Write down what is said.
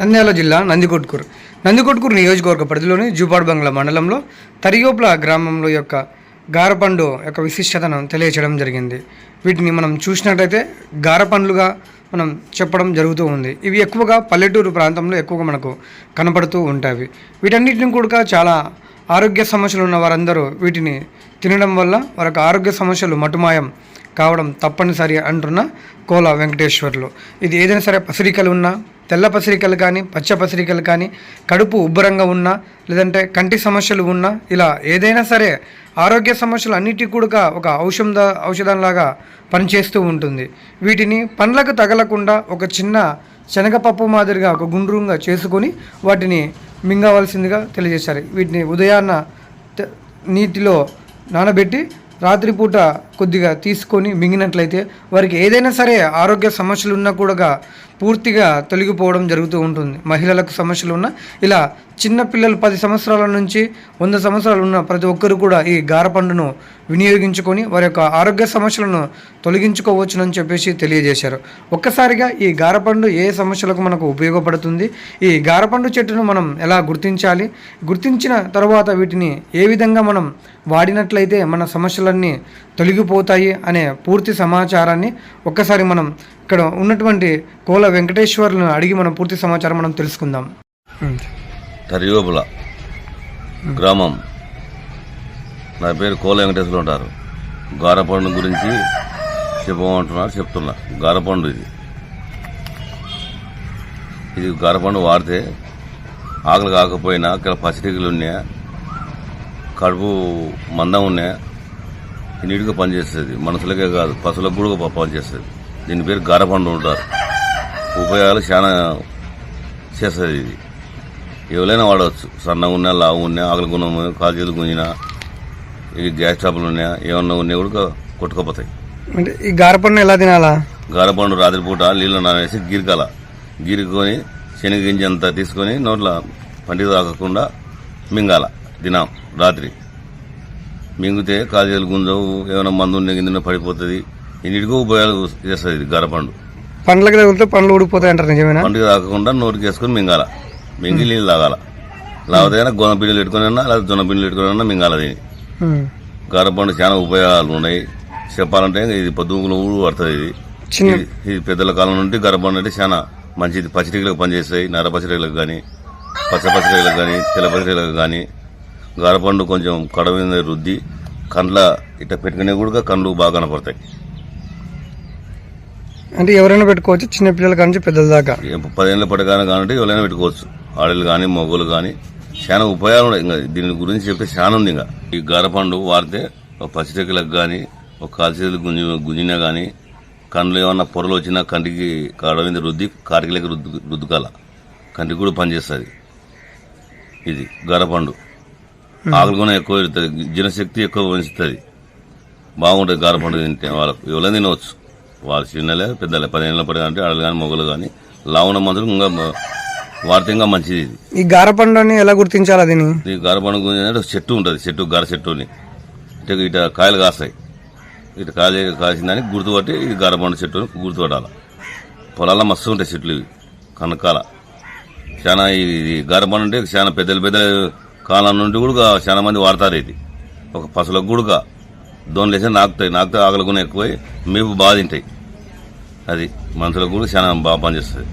నంద్యాల జిల్లా నందికొట్కూరు. నందికొట్కూరు నియోజకవర్గ పరిధిలోని జూపాడు బంగ్లా మండలంలో తరియోప్ల గ్రామంలో యొక్క గారపండు యొక్క విశిష్టతను తెలియచేయడం జరిగింది. వీటిని మనం చూసినట్టయితే గారపండ్లుగా మనం చెప్పడం జరుగుతూ ఉంది. ఇవి ఎక్కువగా పల్లెటూరు ప్రాంతంలో ఎక్కువగా మనకు కనపడుతూ ఉంటాయి. వీటన్నిటిని కూడా చాలా ఆరోగ్య సమస్యలు ఉన్న వారందరూ వీటిని తినడం వల్ల వారి యొక్క ఆరోగ్య సమస్యలు మటుమాయం కావడం తప్పనిసరి అంటున్న కోల వెంకటేశ్వర్లు. ఇది ఏదైనా సరే పసిరికలు ఉన్నా తెల్ల పసిరికలు కానీ పచ్చ పసిరికలు కానీ కడుపు ఉబ్బరంగా ఉన్నా లేదంటే కంటి సమస్యలు ఉన్నా ఇలా ఏదైనా సరే ఆరోగ్య సమస్యలు అన్నిటికీ కూడా ఒక ఔషధ ఔషధంలాగా పనిచేస్తూ ఉంటుంది. వీటిని పండ్లకు తగలకుండా ఒక చిన్న శనగపప్పు మాదిరిగా ఒక గుండ్రంగా చేసుకొని వాటిని మింగవలసిందిగా తెలియజేశారు. వీటిని ఉదయాన్న నీటిలో నానబెట్టి రాత్రిపూట కొద్దిగా తీసుకొని మింగినట్లయితే వారికి ఏదైనా సరే ఆరోగ్య సమస్యలు ఉన్నా కూడా పూర్తిగా తొలగిపోవడం జరుగుతూ ఉంటుంది. మహిళలకు సమస్యలు ఉన్నా ఇలా చిన్న పిల్లలు పది సంవత్సరాల నుంచి వంద సంవత్సరాలు ఉన్న ప్రతి ఒక్కరు కూడా ఈ గారపండును వినియోగించుకొని వారి యొక్క ఆరోగ్య సమస్యలను తొలగించుకోవచ్చునని చెప్పేసి తెలియజేశారు. ఒక్కసారిగా ఈ గారపండు ఏ సమస్యలకు మనకు ఉపయోగపడుతుంది? ఈ గారపండు చెట్టును మనం ఎలా గుర్తించాలి? గుర్తించిన తర్వాత వీటిని ఏ విధంగా మనం వాడినట్లయితే మన సమస్యలన్నీ తొలగి తొలగిపోతాయి అనే పూర్తి సమాచారాన్ని ఒక్కసారి మనం ఇక్కడ ఉన్నటువంటి కోల వెంకటేశ్వర్లను అడిగి మనం పూర్తి సమాచారం మనం తెలుసుకుందాం. తరియోబుల గ్రామం. నా పేరు కోల వెంకటేశ్వరులు ఉంటారు. గారపండు గురించి చెప్పమంటున్నారు చెప్తున్నా గారపండు ఇది. ఇది గారపండు వాడితే ఆకలి కాకపోయినా ఇక్కడ పసిటికలు ఉన్నాయా కడుపు మందం ఉన్నాయా నీట్గా పనిచేస్తుంది మనుషులకే కాదు పశువులకు కూడా పనిచేస్తుంది దీని పేరు గారపండు ఉంటారు ఉపయోగాలు చాలా చేస్తుంది ఇది. ఎవరైనా వాడవచ్చు. సన్నగా ఉన్నా లావు ఉన్నా ఆకలి గుణం కాజీలు గుంజినా ఈ గ్యాస్ ట్రబుల్ ఉన్నాయా ఏమన్నా ఉన్నాయి కూడా కొట్టుకోపోతాయి. అంటే ఈ గారపండు ఎలా తినాలా? గారపండు రాత్రిపూట నీళ్ళు నానేసి గీరకాల. గీరుకొని శనగ గింజ అంతా తీసుకొని నోట్ల పంటికి తాకకుండా మింగాల. దినం రాత్రి. మింగితే కాజీలు గుంజవు ఏమైనా మందు ఉండే కింద పడిపోతుంది. ఇన్నిటికీ ఉపయోగాలు చేస్తుంది ఇది గారపండు. పండ్లకు తగిలితే పండ్లు ఊడిపోతాయి అంటారు నిజమేనా? పండుగ తాకకుండా నోటికి వేసుకొని మింగాల. మింగి నీళ్ళు తాగాల. లేకపోతే గొన పిండిలు పెట్టుకుని లేదా జొన్న పిండిలు పెట్టుకుని మింగాల దీన్ని. ఉమ్. గారపండు చాలా ఉపయోగాలు ఉన్నాయి. చెప్పాలంటే ఇది పొద్దుగులు ఊరు పడుతుంది ఇది. ఇది- పెద్దల కాలం నుండి గర్భండు అంటే చాలా మంచిది. పచ్చిటికలకు పనిచేస్తాయి నర పచ్చిటికలకు కానీ పచ్చ పచ్చిటికలకు కానీ తెల్ల కానీ గారపండు కొంచెం కడవ మీద రుద్ది కండ్ల ఇట్లా పెట్టుకునే కూడా కండ్లు బాగా కనపడతాయి. అంటే ఎవరైనా పెట్టుకోవచ్చు చిన్న పిల్లల నుంచి పెద్దల దాకా. పదేళ్ళ పడగానే కానంటే ఎవరైనా పెట్టుకోవచ్చు. ఆడలు కానీ మొగలు కానీ చాలా ఉపయోగాలు ఉన్నాయి. ఇంకా దీని గురించి చెప్తే చాలా ఉంది ఇంకా. ఈ గారపండు వాడితే ఒక పచ్చిటెక్కలకు కానీ ఒక కాల్చేతులు గుంజి గుంజినా కానీ కండ్లు ఏమన్నా పొరలు వచ్చినా కంటికి కాడ మీద రుద్ది కాటికి రుద్దు రుద్దుకాల కంటికి కూడా పనిచేస్తుంది. ఇది గారపండు. ఆకులు కూడా ఎక్కువ ఇస్తుంది జనశక్తి ఎక్కువ పెంచుతుంది బాగుంటుంది గారపండు తింటే వాళ్ళకు. ఎవరైనా తినవచ్చు. వాళ్ళు చిన్నలే పెద్దలే. పదిహేనుల పడి అంటే ఆడలు కానీ మొగలు కానీ లావున మందులు ఇంకా వాడితే ఇంకా మంచిది ఇది. ఈ గారపండుని ఎలా గుర్తించాలా దీన్ని? ఈ గారపండు గురించి చెట్టు ఉంటుంది. చెట్టు గార చెట్టుని. ఇట ఇట కాయలు కాస్తాయి. ఇట కాయలు కాసిన దానికి గుర్తుపట్టి ఈ గారపండు చెట్టుని గుర్తుపట్టాలి పొలాల్లో మస్తు ఉంటాయి చెట్లు ఇవి. కనకాల. చాలా ఇది గారపండు అంటే చాలా పెద్దలు పెద్ద కాలం నుండి కూడా చాలా మంది వాడతారు ఇది. ఒక పసలకు కూడా దోనిలేసి నాకుతాయి. నాకుతాయి ఆకలి కూడా ఎక్కువ మేపు బాధింటాయి. అది మనుషులకు కూడా చాలా బాగా పనిచేస్తుంది.